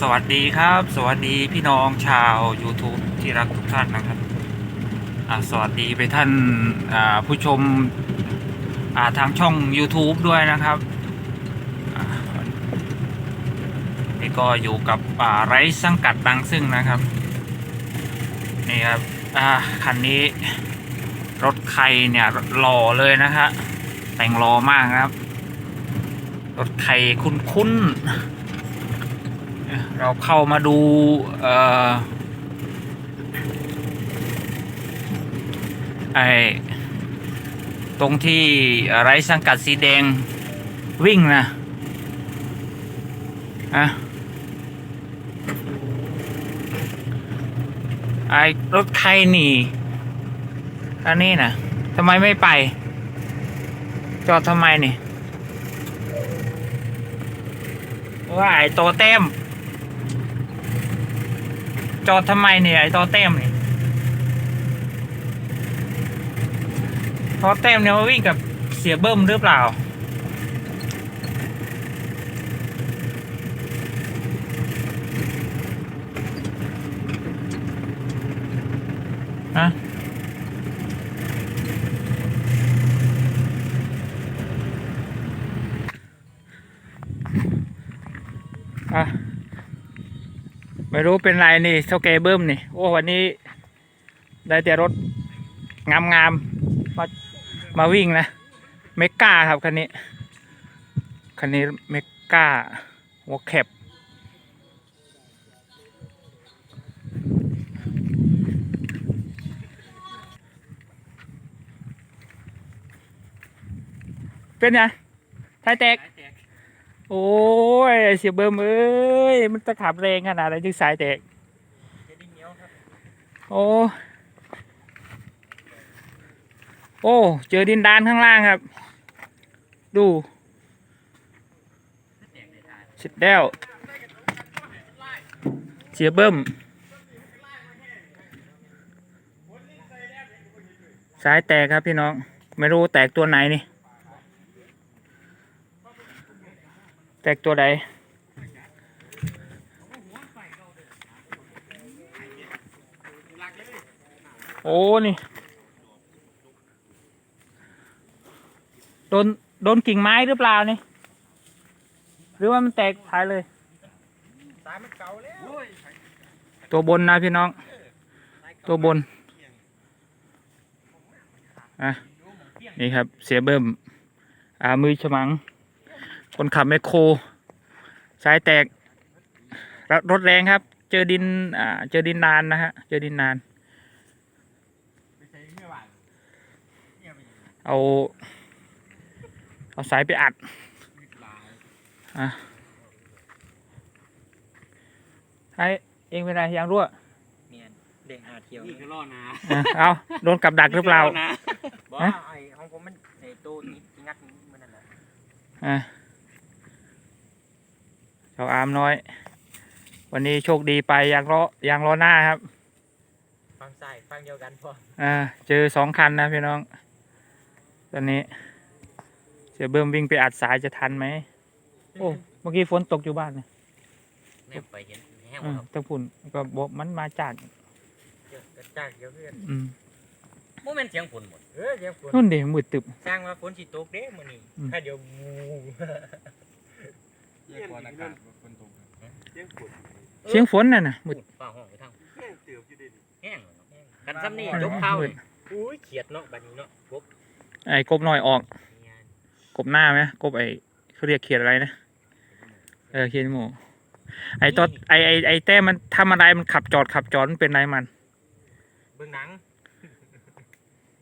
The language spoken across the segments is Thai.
สวัสดีครับ สวัสดีพี่น้องชาว YouTube ที่รักทุกท่านนะครับสวัสดีไปท่านผู้ชมาทางช่อง YouTube ด้วยนะครับนี่ก็อยู่กับไร้สังกัดดังซึ่งนะครับ นี่ครับคันนี้รถใครเนี่ยหล่อเลยนะฮะแต่งหล่อมากครับ รถใครคุ้นๆ เราเข้ามาดูเอ่อไอตรงที่ไร้สังกัดสีแดงวิ่งนะอะไอรถใครหนีอันนี้นะทำไมไม่ไป จอดทำไมนี่ว่าไอโตเต็ม จอดทำไมเนี่ยไอ้ตเต็มเนี่ยตอเต็มเนี่ยมาวิ่งกับเสียเบิ้มหรือเปล่า ฮะอะ รู้เป็นไรนี่เท่าแกเบิ้มนี่ โอ้วันนี้ได้แต่รถงามๆมมามาวิ่งนะ เมก้าครับคันนี้ คันนี้เมก้าหัวแคบเป็นไงไทยแตก โอ้ยเสียเบิ้มเอ้ยมันจะขับแรงขนาดไหนถึงสายแตกโอ้โอ้เจอดินดานข้างล่างครับ ดูเสร็จแล้วเสียเบิ้มสายแตกครับพี่น้อง ไม่รู้แตกตัวไหนนี่ แตกตัวใดโอ้นี่โดนโดนกิ่งไม้หรือเปล่านี่ หรือว่ามันแตกท้ายเลย ตัวบนนะพี่น้อง ตัวบน อะ นี่ครับเสียเบิ่ม อ่ามือฉมัง คนขับแมคโครสายแตกรถรถแรงครับ เจอดินอ่าเจอดินนานนะฮะ เจอดินนาน เอา เอาสายไปอัดอะให้เองเป็นไรยางรั่วเนียนเด้งหาเที่ยวนี่คือล่อนาอะเอาโดนกับดักหรือเปล่าบอกฮะไอ้ของผมมันไอ้ตู้นี้ที่งัดมันนั่นแหละอะเจ้าอามน้อย วันนี้โชคดีไปยางล้อยางล้อหน้าครับฟังซ้ายฟังเดียวกันพออ่าเจอสองคันนะพี่น้อง ตอนนี้เสียเบิ่มวิ่งไปอัดสายจะทันไหมโอ้เมื่อกี้ฝนตกอยู่บ้านเนี่ยเนี่ยไปเห็นแห้งอืมครับตะพุ่นก็บอกมันมาจากเจอกระจ้างเดียวเพื่อนอืมโมเมนเสียงฝนหมดเออเสียงฝนนู่นเดี๋ยวมืดตึบสร้างว่าฝนสิตกเด้มื้อนี้อืมถ้าเดี๋ยวงู เยี่ยมอากาศคนตกเยี่ยมฝนเสียงฝนน่ะนะมืดฟ้าห้องไปทางเยี่ยมเติบอยู่ดิแห้งเลยเนาะแห้งกันซ้ำนี่จบข้าวนี่อุ้ยเขียดเนาะบัดนี้เนาะกบไอ้กบหน่อยออกเนียนกบหน้าไหมกบไอ้เขาเรียกเขียดอะไรนะเออเขียดหมูไอ้ตอดไอ้ไอ้ไอ้แต้มมันทำอะไรมันขับจอดขับจอดมันเป็นไรมัน เบิ่งหนัง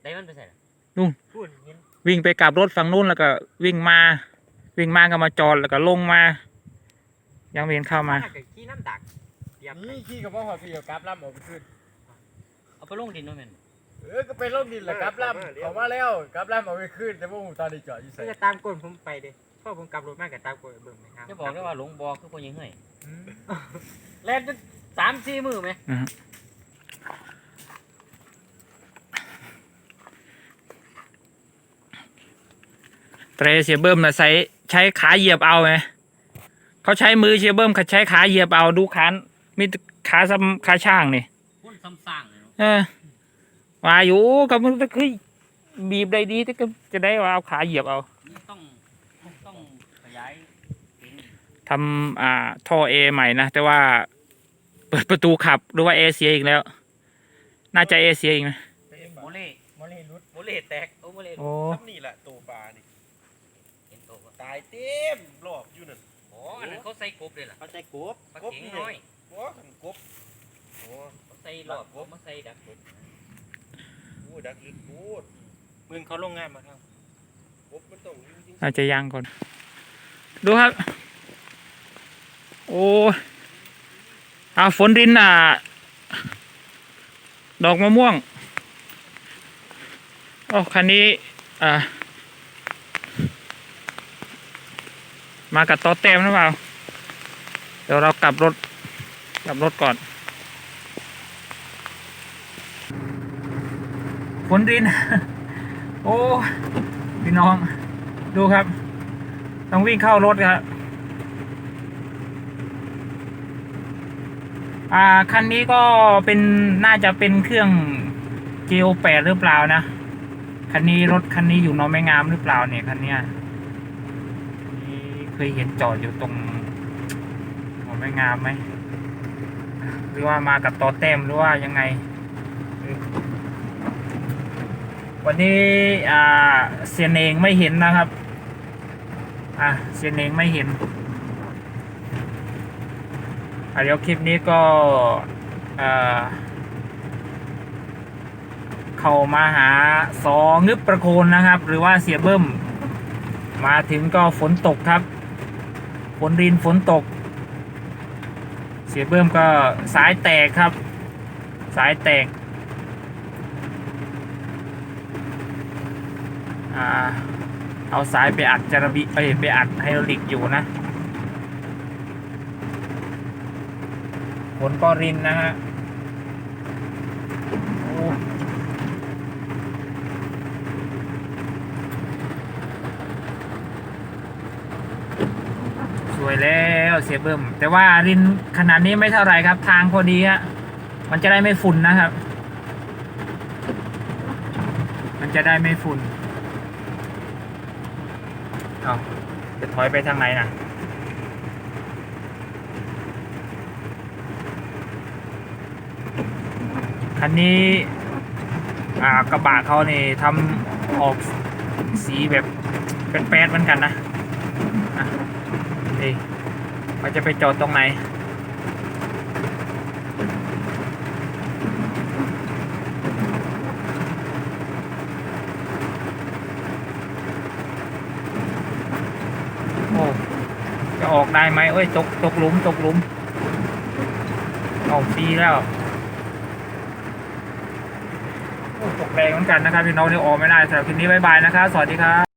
ได้มันไปใส่ล่ะนู่นพูดเห็นวิ่งไปกลับรถฝั่งนู้นแล้วก็วิ่งมา วิ่งมาก็มาจอดแล้วก็ลงมา ยังไม่เห็นเข้ามาน่จะขี้น้ำดักเหยียบนี่ขี้กับพ่อหอพี่กับกราฟล่ำออกไปขึ้นเอาไปลงดินด้วยแม่นเออก็ไปลงดินแหละกราฟล่ำออกมาแล้วกราฟล่ำออกไปขึ้นแต่พวกผมตอนนี้จอดอยู่ก็ใส่จะตามก้นผมไปเด้พ่อผมกลับรถมากับตามก้นเบิ่งไหมครับจะบอกได้ว่าหลงบอกคือคนยังเฮ้ยอืมแล่นจนสามสี่มือไหมนะฮะเตรเสียเบิ้มนะใช้ใช้ขาเหยียบเอาไหม เขาใช้มือเชียร์เบิ้มเขาใช้ขาเหยียบเอาดูขามีแต่ขาซ้ำขาช่างนี่พุ่นซ้ำสร้างเลยเนาะเออว่าอยู่ก็มันก็คือบีบได้ดีที่ก็จะได้ว่าเอาขาเหยียบเอานี่ต้องต้องขยายเป็นทำอ่าท่อเอใหม่นะแต่ว่า เปิดประตูขับหรือว่าเอเสียอีกแล้ว น่าจะเอเสียอีกนะ โมเล่โมเลรุดโมเล่แตกโอ้โมเล่โอ้ครับนี่แหละตัวปลานี่เห็นโตวะตายเต็มรอบอยู่นั่น อ๋ออันนั้นเขาใส่กบเลยล่ะเข้าใจกบปลาเข็งน้อยโอ้ขันกบโอ้เขาใส่รอบกบมาใส่ดักกบโหดักลึกโคตรมึงเขาลงงานมาครับกบมันต้องอยู่จริงอาจจะยังก่อน ดูครับ โอ้อาฝนรินอะ ดอกมะม่วง โอ้คันนี้ อ่า มากับต่อแต้มหรือเปล่า เดี๋ยวเรากลับรถ กลับรถก่อนฝนริน โอ้พี่น้อง ดูครับ ต้องวิ่งเข้ารถครับอ่าคันนี้ก็เป็นน่าจะเป็นเครื่อง g จ o แปดหรือเปล่านะ คันนี้รถคันนี้อยู่นองไม่งามหรือเปล่าเนี่ยคันเนี้ย ยเห็นจอดอยู่ตรงหนองไม่งามไหมหรือว่ามากับต่อแต้มหรือว่ายังไง วันนี้อ่าเซียนเองไม่เห็นนะครับ อะเซียนเองไม่เห็นอะเดี๋ยวคลิปนี้ก็เอ่อเข้ามาหาสองึบประโคนนะครับ หรือว่าเสียเบิ้ม มาถึงก็ฝนตกครับ ฝนรินฝนตก เสียเบิ้มก็สายแตกครับ สายแตกอเอาสายไปอัดจารบิเอ้ยไปอัดไฮดรอลิกอยู่นะฝนก็รินนะฮะ วยแล้วเสียเบิ่มแต่ว่ารินขนาดนี้ไม่เท่าไรครับ ทางพอดีฮะมันจะได้ไม่ฝุ่นนะครับ มันจะได้ไม่ฝุ่นเอาจะถอยไปทางไหนนะคันนี้อ่ากระบะเขานี่ทำออกสีแบบเป็นแป๊ดเหมือนกันนะ อะนี่มันจะไปจอดตรงไหนโอ้จะออกได้ไหมเอ้ยตกตกหลุมตกหลุมออกฟีแล้วตกแรงเหมือนกันนะครับพี่น้องที่ออกไม่ได้สำหรับคลิปนี้บายบายนะครับสวัสดีครับ